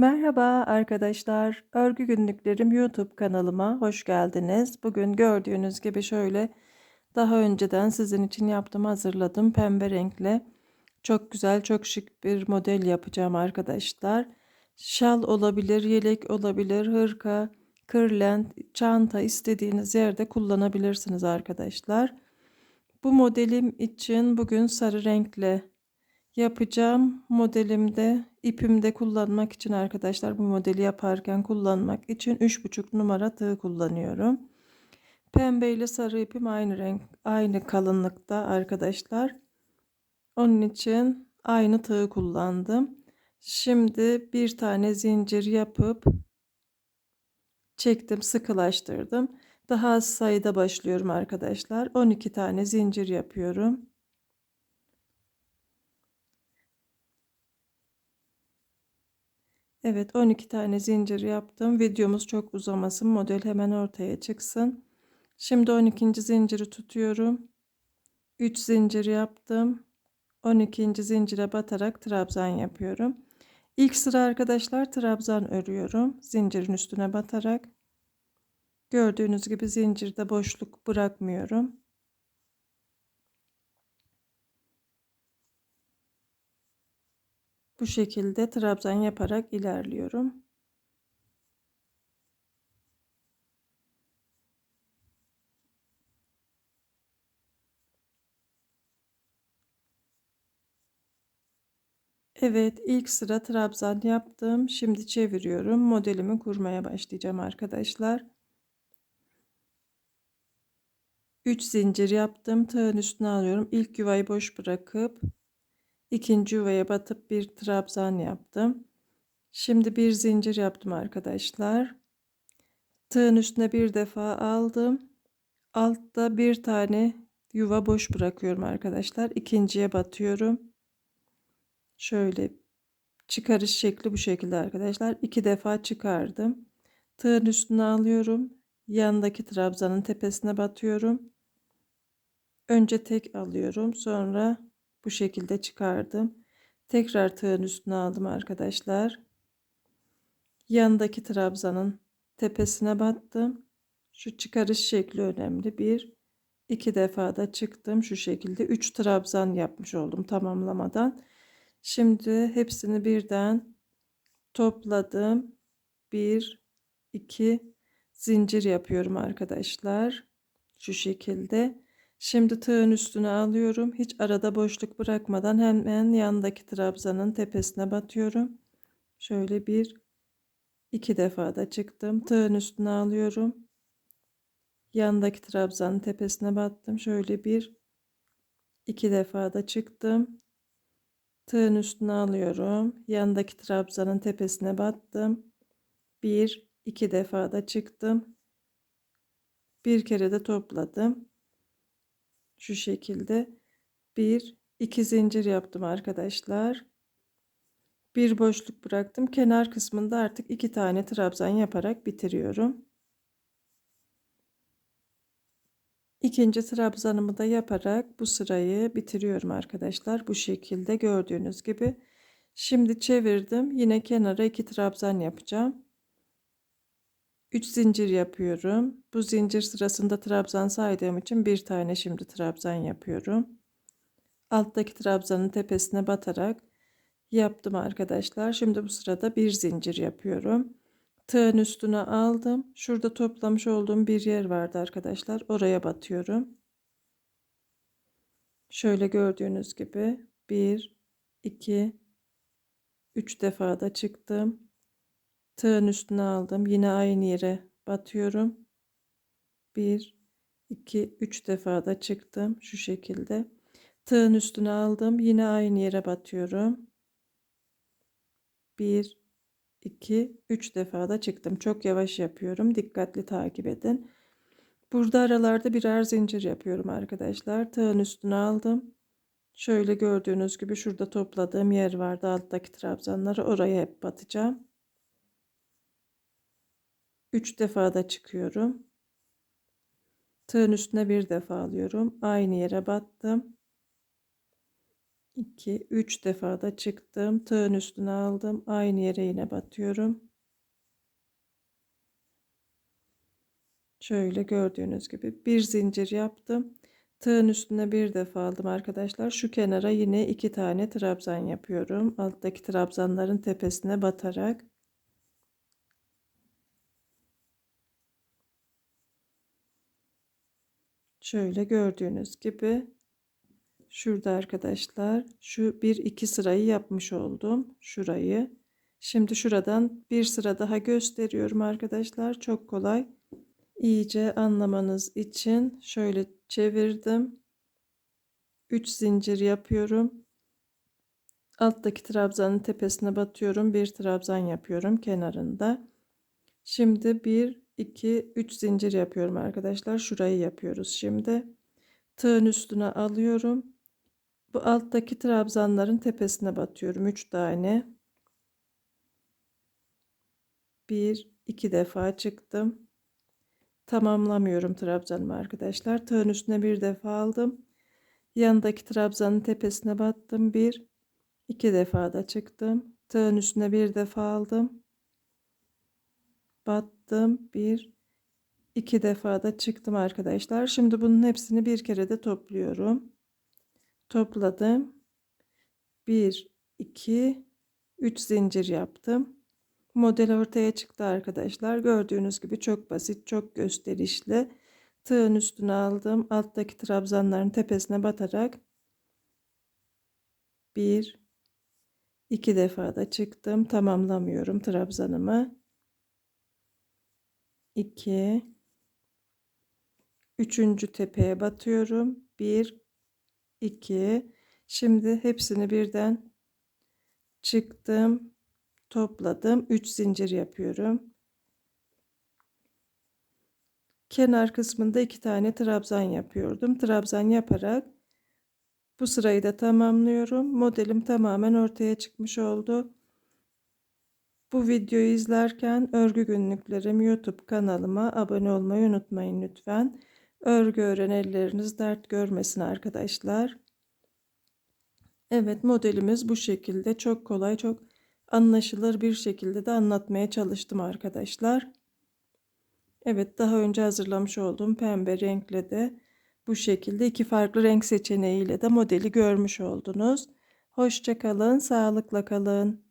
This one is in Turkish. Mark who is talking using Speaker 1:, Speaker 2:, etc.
Speaker 1: Merhaba arkadaşlar. Örgü Günlüklerim YouTube kanalıma hoş geldiniz. Bugün gördüğünüz gibi şöyle daha önceden sizin için yaptım hazırladım pembe renkle. Çok güzel, çok şık bir model yapacağım arkadaşlar. Şal olabilir, yelek olabilir, hırka, kırlent, çanta istediğiniz yerde kullanabilirsiniz arkadaşlar. Bu modelim için bugün sarı renkle yapacağım modelimde ipimde kullanmak için arkadaşlar bu modeli yaparken kullanmak için 3,5 numara tığ kullanıyorum. Pembe ile sarı ipim aynı renk aynı kalınlıkta arkadaşlar. Onun için aynı tığ kullandım. Şimdi bir tane zincir yapıp çektim sıkılaştırdım. Daha az sayıda başlıyorum arkadaşlar. 12 tane zincir yapıyorum. Evet 12 tane zincir yaptım. Videomuz çok uzamasın. Model hemen ortaya çıksın. Şimdi 12. zinciri tutuyorum. 3 zincir yaptım. 12. zincire batarak trabzan yapıyorum. İlk sıra arkadaşlar trabzan örüyorum. Zincirin üstüne batarak. Gördüğünüz gibi zincirde boşluk bırakmıyorum. Bu şekilde trabzan yaparak ilerliyorum. Evet ilk sıra trabzan yaptım. Şimdi çeviriyorum. Modelimi kurmaya başlayacağım arkadaşlar. 3 zincir yaptım. Tığın üstüne alıyorum. İlk yuvayı boş bırakıp ikinci yuvaya batıp bir trabzan yaptım. Şimdi bir zincir yaptım arkadaşlar. Tığın üstüne bir defa aldım. Altta bir tane yuva boş bırakıyorum arkadaşlar. İkinciye batıyorum. Şöyle çıkarış şekli bu şekilde arkadaşlar. İki defa çıkardım. Tığın üstüne alıyorum. Yandaki trabzanın tepesine batıyorum. Önce tek alıyorum. Sonra bu şekilde çıkardım. Tekrar tığın üstüne aldım arkadaşlar. Yandaki trabzanın tepesine battım. Şu çıkarış şekli önemli. Bir, iki defa da çıktım. Şu şekilde üç trabzan yapmış oldum tamamlamadan. Şimdi hepsini birden topladım. Bir, iki zincir yapıyorum arkadaşlar. Şu şekilde. Şimdi tığın üstüne alıyorum. Hiç arada boşluk bırakmadan hemen yandaki trabzanın tepesine batıyorum. Şöyle bir iki defa da çıktım. Tığın üstüne alıyorum. Yandaki trabzanın tepesine battım. Şöyle bir iki defa da çıktım. Tığın üstüne alıyorum. Yandaki trabzanın tepesine battım. Bir iki defa da çıktım. Bir kere de topladım şu şekilde. Bir iki zincir yaptım arkadaşlar. Bir boşluk bıraktım. Kenar kısmında artık iki tane trabzan yaparak bitiriyorum. İkinci trabzanımı da yaparak bu sırayı bitiriyorum arkadaşlar. Bu şekilde gördüğünüz gibi. Şimdi çevirdim. Yine kenara iki trabzan yapacağım 3 zincir yapıyorum. Bu zincir sırasında trabzan saydığım için bir tane şimdi trabzan yapıyorum. Alttaki trabzanın tepesine batarak yaptım arkadaşlar. Şimdi bu sırada bir zincir yapıyorum. Tığın üstüne aldım. Şurada toplamış olduğum bir yer vardı arkadaşlar. Oraya batıyorum. Şöyle gördüğünüz gibi 1 2 3 defa da çıktım. Tığın üstüne aldım. Yine aynı yere batıyorum. 1 2 3 defa da çıktım şu şekilde. Tığın üstüne aldım. Yine aynı yere batıyorum. 1 2 3 defa da çıktım. Çok yavaş yapıyorum. Dikkatli takip edin. Burada aralarda birer zincir yapıyorum arkadaşlar. Tığın üstüne aldım. Şöyle gördüğünüz gibi şurada topladığım yer vardı alttaki trabzanları oraya hep batacağım. 3 defa da çıkıyorum. Tığın üstüne bir defa alıyorum. Aynı yere battım. 2 3 defa da çıktım. Tığın üstüne aldım. Aynı yere yine batıyorum. Şöyle gördüğünüz gibi bir zincir yaptım. Tığın üstüne bir defa aldım arkadaşlar. Şu kenara yine iki tane trabzan yapıyorum. Alttaki trabzanların tepesine batarak. Şöyle gördüğünüz gibi şurada arkadaşlar şu bir iki sırayı yapmış oldum. Şurayı. Şimdi şuradan bir sıra daha gösteriyorum arkadaşlar. Çok kolay. İyice anlamanız için şöyle çevirdim. 3 zincir yapıyorum. Alttaki trabzanın tepesine batıyorum. Bir trabzan yapıyorum kenarında. Şimdi 1 2 3 zincir yapıyorum arkadaşlar. Şurayı yapıyoruz şimdi. Tığın üstüne alıyorum. Bu alttaki trabzanların tepesine batıyorum. 3 tane. 1 2 defa çıktım. Tamamlamıyorum trabzanımı arkadaşlar. Tığın üstüne bir defa aldım. Yanındaki trabzanın tepesine battım. 1 2 defa da çıktım. Tığın üstüne bir defa aldım. Battım. 1 2 defa da çıktım arkadaşlar. Şimdi bunun hepsini bir kere de topluyorum. Topladım. 1 2 3 zincir yaptım. Model ortaya çıktı arkadaşlar. Gördüğünüz gibi çok basit, çok gösterişli. Tığın üstüne aldım. Alttaki trabzanların tepesine batarak bir iki defa da çıktım. Tamamlamıyorum trabzanımı. 2 Üçüncü tepeye batıyorum. 1 2 Şimdi hepsini birden çıktım topladım. 3 zincir yapıyorum. Kenar kısmında iki tane trabzan yapıyordum. Trabzan yaparak bu sırayı da tamamlıyorum. Modelim tamamen ortaya çıkmış oldu bu videoyu izlerken örgü günlüklerim youtube kanalıma abone olmayı unutmayın lütfen örgü öğren elleriniz dert görmesin arkadaşlar Evet modelimiz bu şekilde çok kolay çok anlaşılır bir şekilde de anlatmaya çalıştım arkadaşlar. Evet daha önce hazırlamış olduğum pembe renkle de bu şekilde iki farklı renk seçeneğiyle de modeli görmüş oldunuz. Hoşçakalın, sağlıkla kalın.